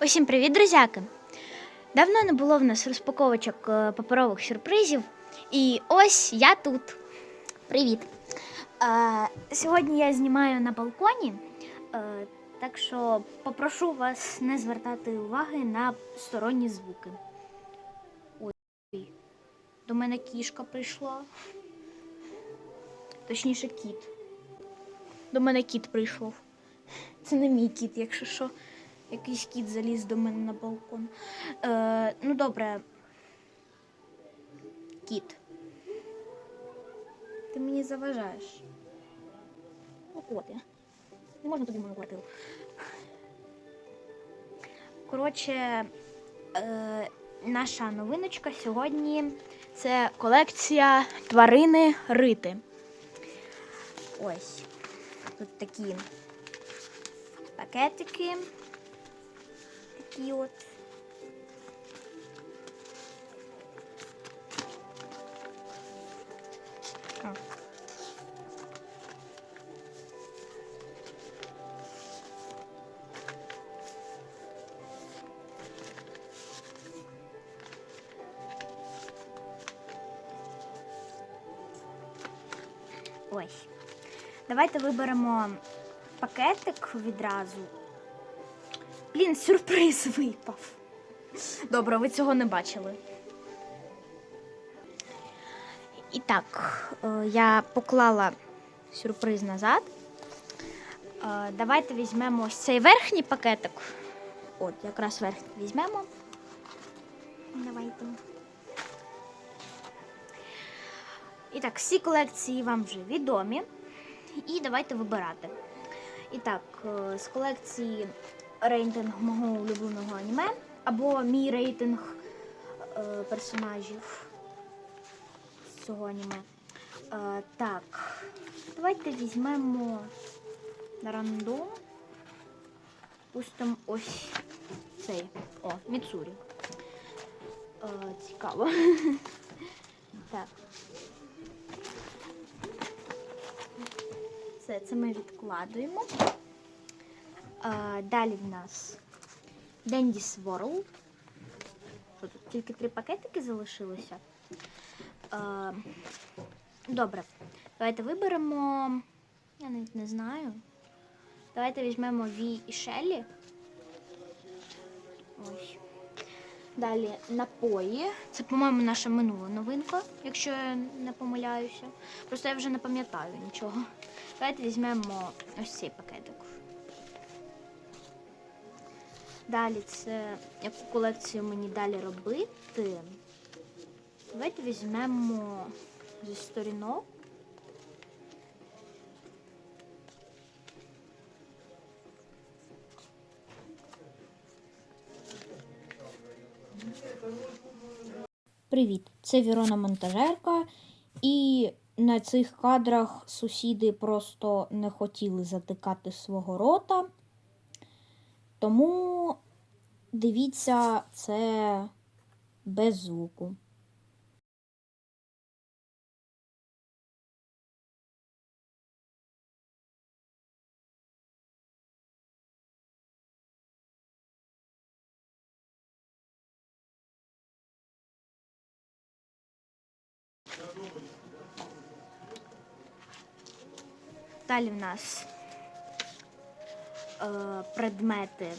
Усім привіт, друзяки! Давно не було в нас розпаковочок е, паперових сюрпризів. І ось я тут. Привіт! Е, сьогодні я знімаю на балконі, е, так що попрошу вас не звертати уваги на сторонні звуки. Ой, до мене кішка прийшла. Точніше, кіт. До мене кіт прийшов. Це не мій кіт, якщо що. Якийсь кіт заліз до мене на балкон. Е, ну, добре. Кіт. Ти мені заважаєш. Ну, коти. Не можна тобі мою квартиру. Коротше, е, наша новиночка сьогодні це колекція тварини рити. Ось. Тут такі пакетики. Такі от. Ось. Давайте виберемо пакетик відразу. Блін, сюрприз випав. Добре, ви цього не бачили. І так, е, я поклала сюрприз назад. Е, Давайте візьмемо ось цей верхній пакетик. От, якраз верхній візьмемо. Давайте. І так, всі колекції вам вже відомі. І давайте вибирати. І так, е, з колекції рейтинг мого улюбленого аніме або мій рейтинг е, персонажів з цього аніме. Е, так, давайте візьмемо на рандом. Пустимо ось цей. О, Міцурі. Е, цікаво. так. Все, це ми відкладуємо. Далі в нас Dandy's World. Тут тільки три пакетики залишилося. Добре. Давайте виберемо. Я навіть не знаю. Давайте візьмемо Ві і Шеллі. Ось. Далі напої. Це, по-моєму, наша минула новинка, якщо я не помиляюся. Просто я вже не пам'ятаю нічого. Давайте візьмемо ось цей пакетик. Далі це яку колекцію мені далі робити. Давайте візьмемо зі сторінок. Привіт, це Вірона Монтажерка, і на цих кадрах сусіди просто не хотіли затикати свого рота. Тому дивіться це без звуку. Далі в нас предмети,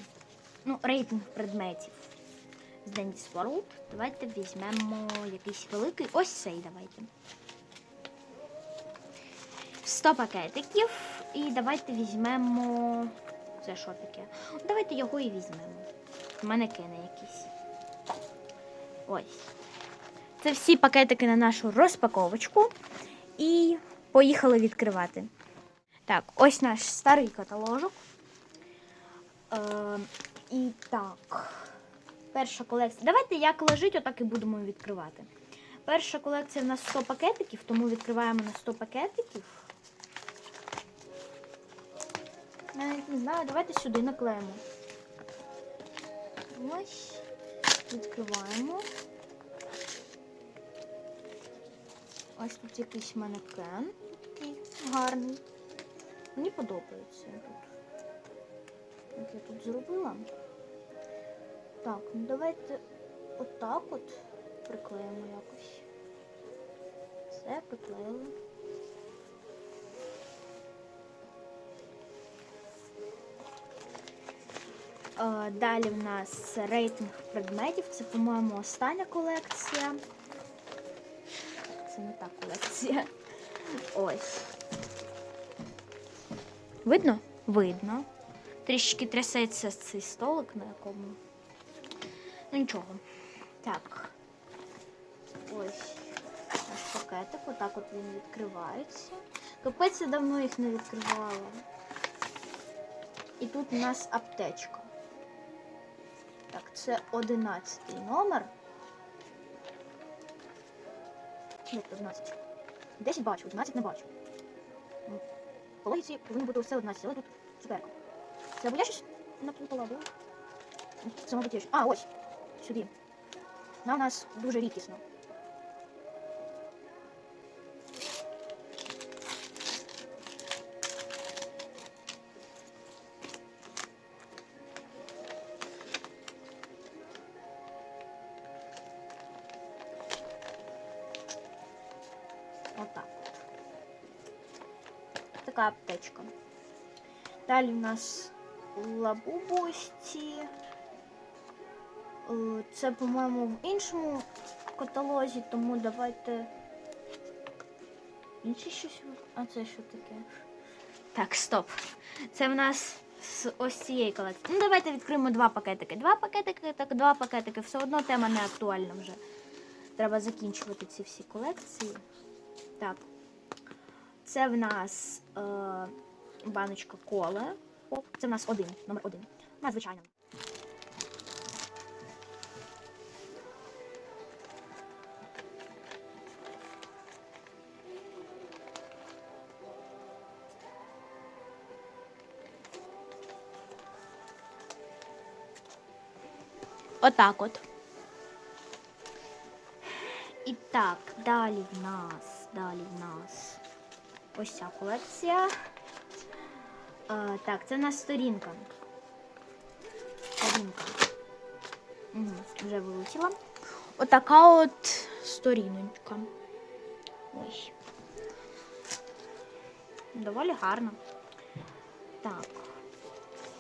ну, рейтинг предметів з Dennis World. Давайте візьмемо якийсь великий. Ось цей давайте. 100 пакетиків. І давайте візьмемо. Це що таке? Давайте його і візьмемо. У мене кине якийсь. Ось. Це всі пакетики на нашу розпаковочку. І поїхали відкривати. Так, ось наш старий каталожок. Е, і так, перша колекція. Давайте як лежить, отак і будемо відкривати. Перша колекція в нас 100 пакетиків, тому відкриваємо на 100 пакетиків. Навіть не знаю, давайте сюди наклеїмо. Ось. Відкриваємо. Ось тут якийсь манекен такий гарний. Мені подобається тут. Як я тут зробила. Так, ну давайте отак от приклеїмо якось. Все, приклеїли. Е, Далі в нас рейтинг предметів. Це, по-моєму, остання колекція. Це не та колекція. Ось. Видно? Видно. Трішки трясеться цей столик, на якому. Ну нічого. Так. Ось наш пакетик. Отак от він відкривається. Капець я давно їх не відкривала. І тут у нас аптечка. Так, це 11 номер. Ні, 11. 10 бачу, 11 не бачу. По логіці повинно бути все 11, але тут цукерка. Це або я щось наплутала, або... Це, мабуть, я щось- А, ось. Сюди. Вона у нас дуже рідкісна. Отак. от. Така аптечка. Далі в нас лабубості. Е, Це, по-моєму, в іншому каталозі, тому давайте. Інше щось. А це що таке? Так, стоп. Це в нас з ось цієї колекції. Ну, давайте відкриємо два пакетики. Два пакетики, так два пакетики. Все одно тема не актуальна вже. Треба закінчувати ці всі колекції. Так. Це в нас е, баночка кола. О, це в нас один, номер один. Надзвичайно. Отак от. І так, далі в нас, далі в нас ось ця колекція. А, так, це в нас сторінка. Сторінка. Угу, вже вилучила. Отака от сторіночка. Ось. Доволі гарно. Так,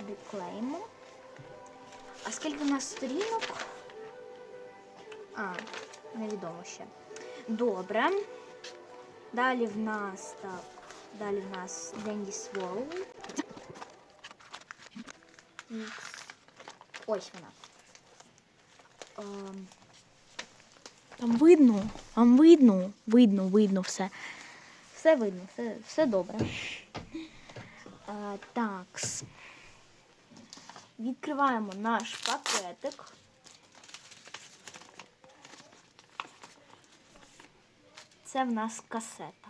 відклеїмо. А скільки в нас сторінок? А, невідомо ще. Добре. Далі в нас так. Далі в нас Денді Свол. Ось вона. Ем, Там видно, там видно, видно, видно все. Все видно, все, все добре. Е, такс. Відкриваємо наш пакетик. Це в нас касета.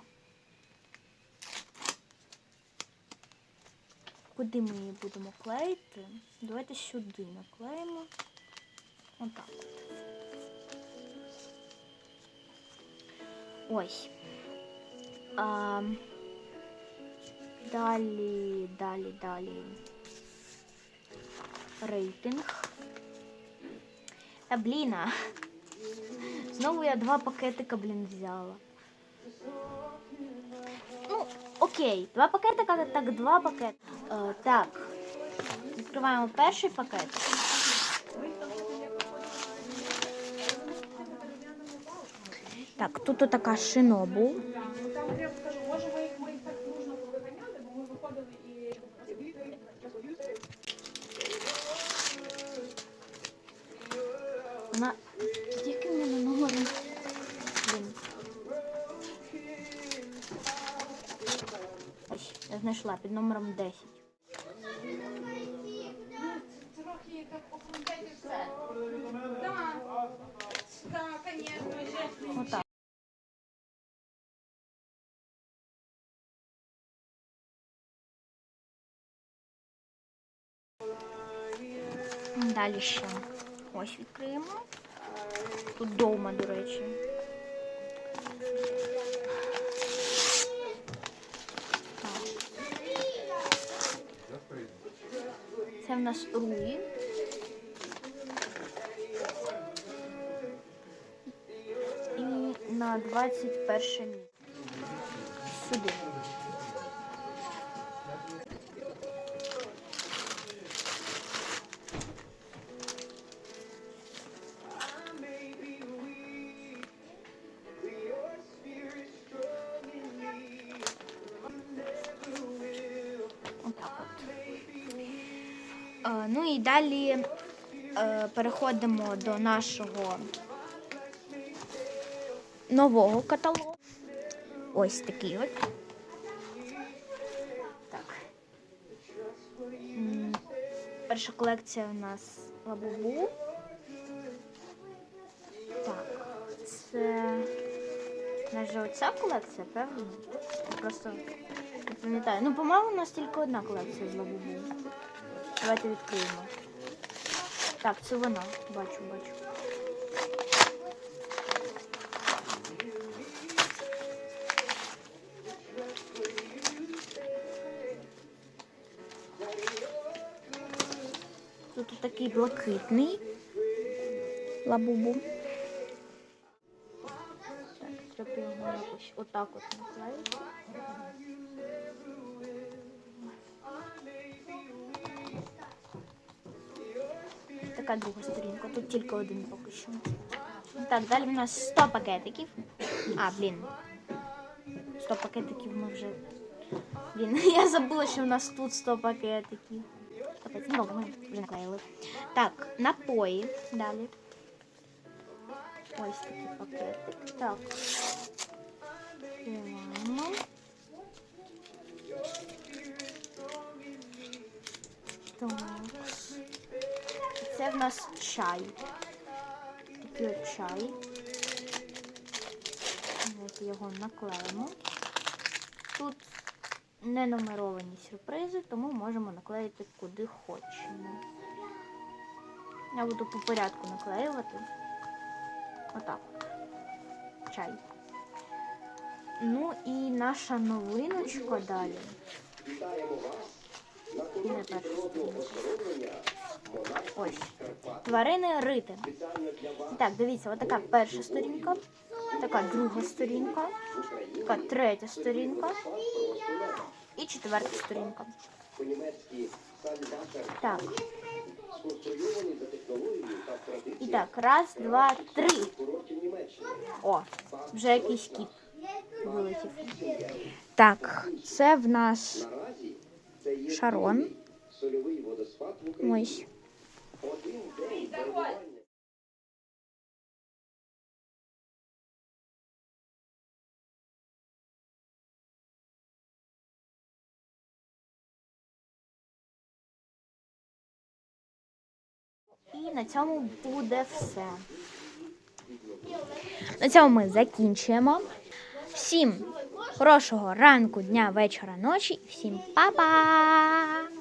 Куди ми її будемо клеїти? Давайте сюди наклеїмо. Отак от. Ось. А, далі, далі, далі. Рейтинг. Та блін. Знову я два пакетика, блін, взяла. Ну, окей, два пакетика, так два пакети. Е, так. Відкриваємо перший пакет. Так, тут така шинобу. Вона. Який в мене номер? Блін. Ось, я знайшла під номером 10. Отак. Далі ще ось відкриємо. Тут дома, до речі. Так. Це в нас руї. 21 місце. Сюди. Е, ну і далі е, переходимо до нашого нового каталогу. Ось такий от. Так. Перша колекція у нас лабубу. Так, це навіть оця колекція? Я просто не пам'ятаю. Ну, по-моєму, у нас тільки одна колекція з лабубу. Давайте відкриємо. Так, це вона. Бачу, бачу. такий блакитний лабубу. Так, треба його якось отак от наклеїти. Така друга сторінка, тут тільки один поки що. Так, далі в нас 100 пакетиків. А, блін. 100 пакетиків ми вже. Блін, я забула, що в нас тут 100 пакетиків. Ну добре, ми вже наклеїли. Так, напої далі. Ось такий пакетик. Так. Відкриваємо. Так. Це в нас чай. Такий чай. Давайте його наклеїмо. Тут не нумеровані сюрпризи, тому можемо наклеїти куди хочемо. Я буду по порядку наклеювати. Отак. Чай. Ну і наша новиночка далі. Не. Ось. Тварини рити. Так, дивіться, отака перша сторінка, така друга сторінка, така третя сторінка і четверта сторінка. Так. І так, раз, два, три. О, вже якийсь кіт вилетів. Так, це в нас Шарон. ось. І на цьому буде все. На цьому ми закінчуємо. Всім хорошого ранку, дня, вечора, ночі. Всім па-па!